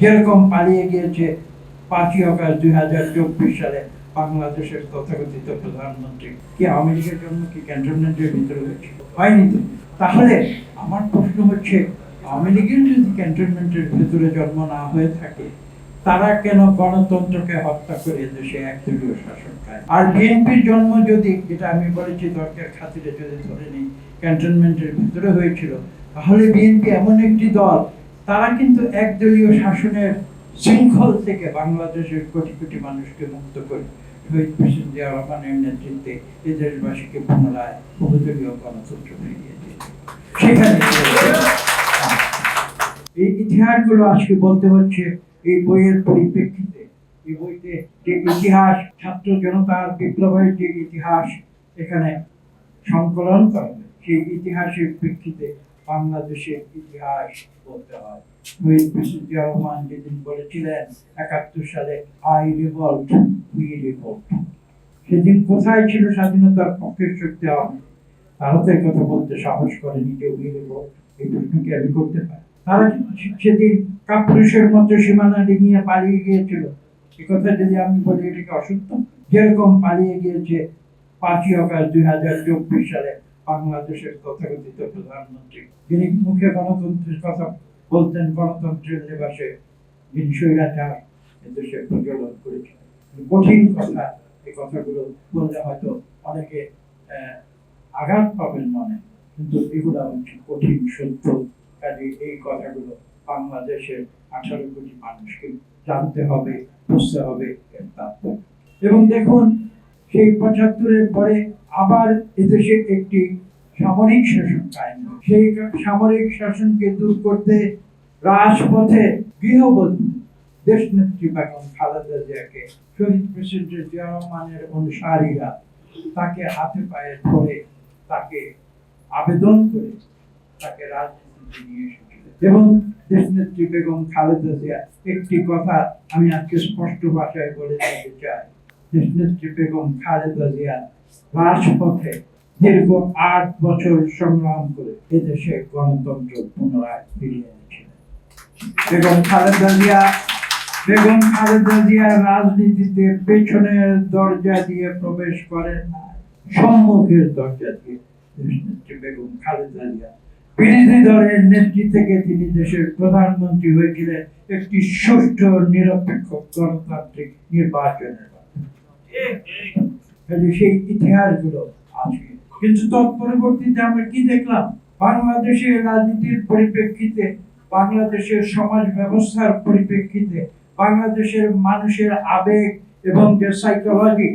যেরকম পালিয়ে গিয়েছে পাঁচই অগাস্ট দুই হাজার চব্বিশ সালে বাংলাদেশের তথাকথিত প্রধানমন্ত্রী। কি লীগের জন্য কি ক্যান্টনমেন্টের ভিতরে হয়েছিল হয়নি তো। তাহলে আমার প্রশ্ন হচ্ছে, আওয়ামী যদি ক্যান্টনমেন্টের ভিতরে জন্ম না হয়ে থাকে, তারা কেন গণতন্ত্রকে হত্যা করে দেশে একদলীয় শাসন খায় আর বিএনপির জন্ম যদি, যেটা আমি বলেছি দরকার খাতিরে যদি ধরে নিই, ক্যান্টনমেন্টের ভিতরে হয়েছিল, তাহলে বিএনপি এমন একটি দল তারা কিন্তু একদলীয় শাসনের শৃঙ্খল থেকে বাংলাদেশের কোটি কোটি মানুষকে মুক্ত করে শহীদ প্রেসিডেন্ট জিয়া রহমানের নেতৃত্বে এই দেশবাসীকে পুনরায় বহুদলীয় গণতন্ত্র ফিরিয়ে দিয়েছে। সেখানে এই ইতিহাসগুলো আজকে বলতে হচ্ছে, এই বইয়ের পরিপ্রেক্ষিতে, এই বইতে যে ইতিহাস, ছাত্র জনতার বিপ্লবের যে ইতিহাস, এখানে সংকলন করা সেই ইতিহাসের প্রেক্ষিতে বাংলাদেশের ইতিহাস বলতে হয়। রহমান যেদিন বলেছিলেন, একাত্তর সালে আই রিভল্ট, উই রিভল্ট। সেদিন কোথায় ছিল স্বাধীনতার পক্ষের শক্তি তারা তো কথা বলতে সাহস করেনি যে উই রিভল্ট, এই প্রশ্ন কি আমি করতে পারি। তারা সেদিন কাপুরুষের মতো সীমানা ডিঙিয়ে পালিয়ে গিয়েছিল। এ কথা যদি আমি বলি, এটাকে অসত্য? যেরকম পালিয়ে গিয়েছে পাঁচই অগাস্ট দুই হাজার চব্বিশ সালে বাংলাদেশের তথাকথিত প্রধানমন্ত্রী যিনি মুখে গণতন্ত্রের কথা বলতেন, গণতন্ত্রের নিবাসে যিনি স্বৈরাচার দেশে প্রজ্বলন করেছিলেন কঠিন কথা, এই কথাগুলো বললে হয়তো অনেকে আঘাত পাবেন মনে, কিন্তু এগুলো হচ্ছে কঠিন, সত্য। কাজে এই কথাগুলো বাংলাদেশের আঠারো কোটি মানুষকে জানতে হবে, বুঝতে হবে, এর তাৎপর্য এবং দেখুন, সেই পঁচাত্তরের পরে আবার এদেশে একটি সামরিক শাসন কায়েম। সেই সামরিক শাসনকে দূর করতে রাজপথে গৃহবধূ দেশ নেত্রী বেগম খালেদা জিয়াকে শহীদ প্রেসিডেন্ট জিয়া রহমানের অনুসারীরা তাকে হাতে পায়ে ধরে তাকে আবেদন করে তাকে রাজনীতিতে নিয়ে এসেছিলেন। এবং দেশনেত্রী বেগম খালেদা জিয়া, একটি কথা আমি আজকে স্পষ্ট ভাষায় বলে দিতে চাই। দেশনেত্রী বেগম খালেদা জিয়া রাজপথে দীর্ঘ আট বছর সংগ্রাম করে এদেশে গণতন্ত্র পুনরায় ফিরিয়ে এনেছিলেন বেগম খালেদা জিয়া, বেগম খালেদা জিয়া রাজনীতিতে পেছনের দরজা দিয়ে প্রবেশ করেন না, সম্মুখের দরজা দিয়ে বেগম খালেদা জিয়া বিরোধী দলের নেত্রী থেকে তিনি দেশের প্রধানমন্ত্রী হয়েছিলেন, একটি সুষ্ঠু নিরপেক্ষ গণতান্ত্রিক নির্বাচনের মাধ্যমে। সেই ইতিহাসগুলো আজকে কিন্তু তৎপরবর্তীতে আমরা কি দেখলাম? বাংলাদেশের রাজনীতির পরিপ্রেক্ষিতে, বাংলাদেশের সমাজ ব্যবস্থার পরিপ্রেক্ষিতে, বাংলাদেশের মানুষের আবেগ এবং যে সাইকোলজি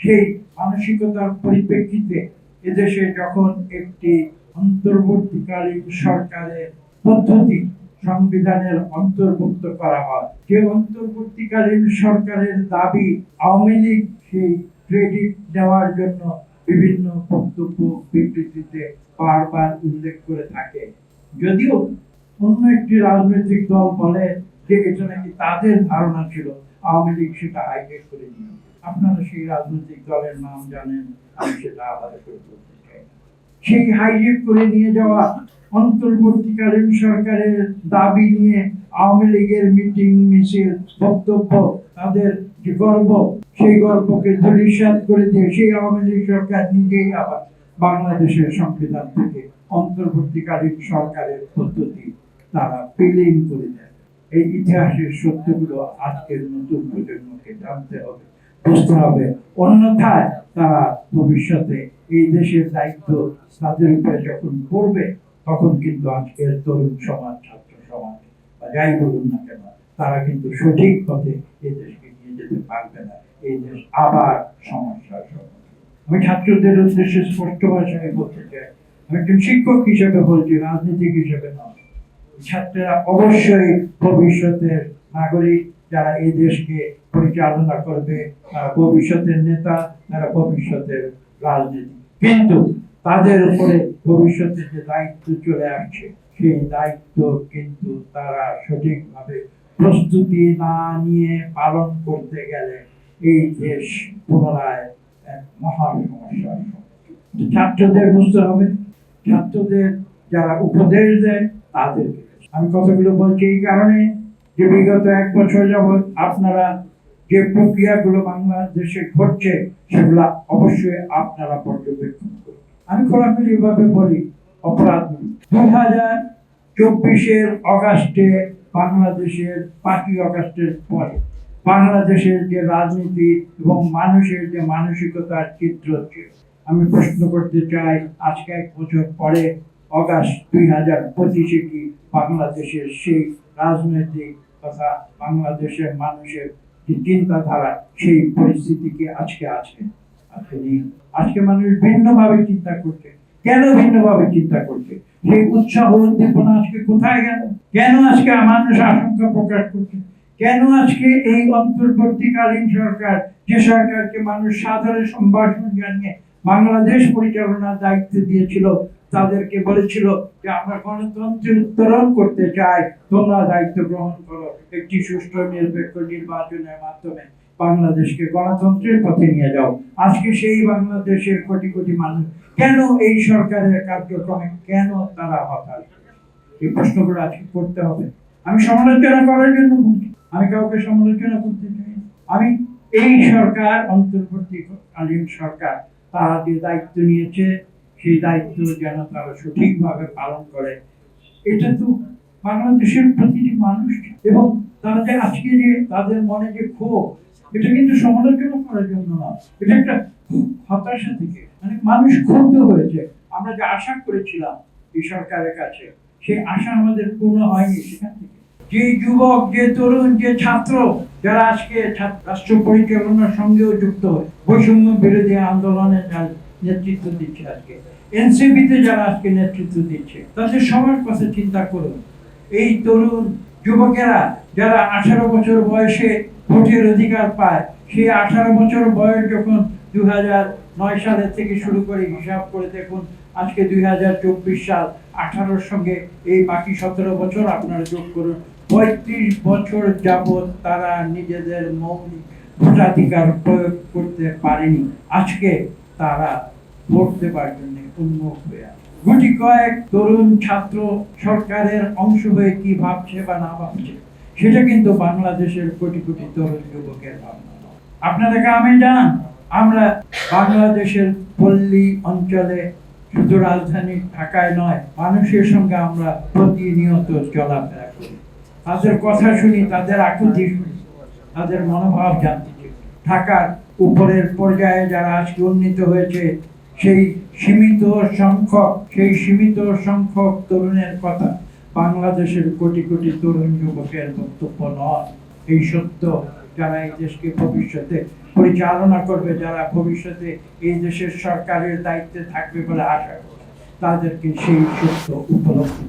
সেই মানসিকতার পরিপ্রেক্ষিতে এদেশে যখন একটি অন্তর্বর্তীকালীন সরকারের পদ্ধতি, সংবিধানের অন্তর্ভুক্ত করা হয় যে অন্তর্বর্তীকালীন সরকারের দাবি আওয়ামী লীগ সেই ক্রেডিট দেওয়ার জন্য বিভিন্ন বক্তব্য বিবৃতিতে বারবার উল্লেখ করে থাকে। যদিও অন্য একটি রাজনৈতিক দল বলে যে এটা নাকি তাদের ধারণা ছিল, আওয়ামী লীগ সেটা হাইজেক করে নিয়ে আপনারা সেই রাজনৈতিক দলের নাম জানেন, আমি সেটা আলাদা করে বলতে চাই। সেই হাইজেক করে নিয়ে যাওয়া অন্তর্বর্তীকালীন সরকারের দাবি নিয়ে আওয়ামী লীগের মিটিং মিছিল বক্তব্য তাদের যে গর্ব, সেই গর্বকে ধূলিসাৎ করে দিয়ে সেই আওয়ামী লীগ সরকার নিজেই আবার বাংলাদেশের সংবিধান থেকে অন্তর্বর্তীকালীন সরকারের পদ্ধতি তারা পিলিং করে দেয়। এই ইতিহাসের সত্যগুলো আজকের নতুন প্রজন্মকে জানতে হবে, বুঝতে হবে। অন্যথায় তারা ভবিষ্যতে এই দেশের দায়িত্ব তাদের উপরে যখন পড়বে, তখন কিন্তু আজকের তরুণ সমাজ, ছাত্র সমাজ, বা যাই বলুন না কেন, তারা কিন্তু সঠিক পথে এই দেশকে যেতে পারবে না। এই দেশ আবার সমস্যার আমি ছাত্রদের উদ্দেশ্যে স্পষ্ট বলতে চাই। আমি একজন শিক্ষক হিসেবে বলছি, রাজনীতিক হিসেবে নয়। অবশ্যই ভবিষ্যতের নাগরিক যারা এই দেশকে পরিচালনা করবে, তারা ভবিষ্যতের নেতা, তারা ভবিষ্যতের রাজনীতি কিন্তু তাদের উপরে ভবিষ্যতে যে দায়িত্ব চলে আসছে, সেই দায়িত্ব কিন্তু তারা সঠিকভাবে প্রস্তুতি না নিয়ে পালন করতে গেলে এই দেশ পুনরায় এক মহা সমস্যার ছাত্রদের বুঝতে হবে, ছাত্রদের যারা উপদেশ দেয় তাদেরকে। আমি কথাগুলো বলছি এই কারণে যে বিগত এক বছর যাবৎ আপনারা যে প্রক্রিয়াগুলো বাংলাদেশে ঘটছে, সেগুলা অবশ্যই আপনারা পর্যবেক্ষণ আমি খোলাখুলি ভাবে বলি, অপরাধ দুই হাজার চব্বিশের অগাস্টে বাংলাদেশের পাঁচই অগাস্টের পরে। বাংলাদেশের যে রাজনীতি এবং মানুষের যে মানসিকতার চিত্র ছিল আমি প্রশ্ন করতে চাই, আজকে এক বছর পরে অগাস্ট দুই হাজার পঁচিশে কি বাংলাদেশের সেই রাজনৈতিক তথা বাংলাদেশের মানুষের যে চিন্তাধারা, সেই পরিস্থিতি কি আজকে আছে? আজকে মানুষ ভিন্নভাবে চিন্তা করছে। কেন ভিন্নভাবে চিন্তা করছে? সেই উৎসাহ উদ্দীপনা আজকে কোথায় গেল? কেন আজকে মানুষ আশঙ্কা প্রকাশ করছে? কেন আজকে এই অন্তর্বর্তীকালীন সরকার, যে সরকারকে মানুষ সাধারণ সম্ভাষণ জানিয়ে বাংলাদেশ পরিচালনার দায়িত্ব দিয়েছিল, তাদেরকে বলেছিল যে আমরা গণতন্ত্রের উত্তরণ করতে চাই, তোমরা দায়িত্ব গ্রহণ করো। একটি সুষ্ঠু নিরপেক্ষ নির্বাচনের মাধ্যমে। বাংলাদেশকে গণতন্ত্রের পথে নিয়ে যাও। আজকে সেই বাংলাদেশের কোটি কোটি মানুষ, কেন এই সরকারের কার্যক্রমে কেন তারা হতাশ? এই প্রশ্নগুলো আজকে করতে হবে। আমি সমালোচনা করার জন্য আমি কাউকে সমালোচনা করতে চাই আমি এই সরকার, অন্তর্বর্তীকালীন সরকার, তারা যে দায়িত্ব নিয়েছে, সেই দায়িত্ব যেন তারা সঠিকভাবে পালন করে। এটা তো বাংলাদেশের প্রতিটি মানুষ। এবং তারা যে আজকে যে তাদের মনে যে ক্ষোভ এটা কিন্তু সমালোচনা করার জন্য না। এটা একটা হতাশা থেকে। মানে মানুষ ক্ষুব্ধ হয়েছে। আমরা যে আশা করেছিলাম এই সরকারের কাছে, সেই আশা আমাদের পূর্ণ হয়নি সেখান থেকে। যে যুবক, যে তরুণ, যে ছাত্র, যারা আজকে রাষ্ট্র পরিচালনার সঙ্গেও যুক্ত বৈষম্য বিরোধী আন্দোলনে নেতৃত্ব দিচ্ছে আজকে, এনসিপিতে যারা আজকে নেতৃত্ব দিচ্ছে, তাদের সবার কথা চিন্তা করুন। এই তরুণ যুবকেরা যারা আঠারো বছর বয়সে ভোটের অধিকার পায়, সেই আঠারো বছর বয়স যখন দু নয় সালের থেকে শুরু করে হিসাব করে দেখুন, আজকে দুই হাজার চব্বিশ সাল আঠারোর সঙ্গে এই বাকি সতেরো বছর আপনারা যোগ করুন। পঁয়ত্রিশ বছর যাবৎ তারা নিজেদের মৌলিক ভোটাধিকার প্রয়োগ করতে পারেনি। আজকে তারা ভোট দেবার জন্য উন্মুখ হয়ে আছে। গুটি কয়েক তরুণ ছাত্র সরকারের অংশ হয়ে কি ভাবছে বা না ভাবছে, সেটা কিন্তু বাংলাদেশের কোটি কোটি তরুণ যুবকের ভাবনা। আপনারা গ্রামে যান আমরা বাংলাদেশের পল্লী অঞ্চলে শুধু রাজধানী ঢাকায় নয়, মানুষের সঙ্গে আমরা প্রতিনিয়ত চলাফেরা করি। তাদের কথা শুনি, তাদের আকুতি শুনি, তাদের মনোভাব জানতে ঢাকার উপরের পর্যায়ে যারা আজকে উন্নীত হয়েছে সেই সীমিত সংখ্যক, সেই সীমিত সংখ্যক তরুণের কথা বাংলাদেশের কোটি কোটি তরুণ যুবকের বক্তব্য নয়। এই সত্য যারা এই দেশকে ভবিষ্যতে পরিচালনা করবে, যারা ভবিষ্যতে এই দেশের সরকারের দায়িত্বে থাকবে বলে আশা করে, তাদেরকে সেই সত্য উপলব্ধি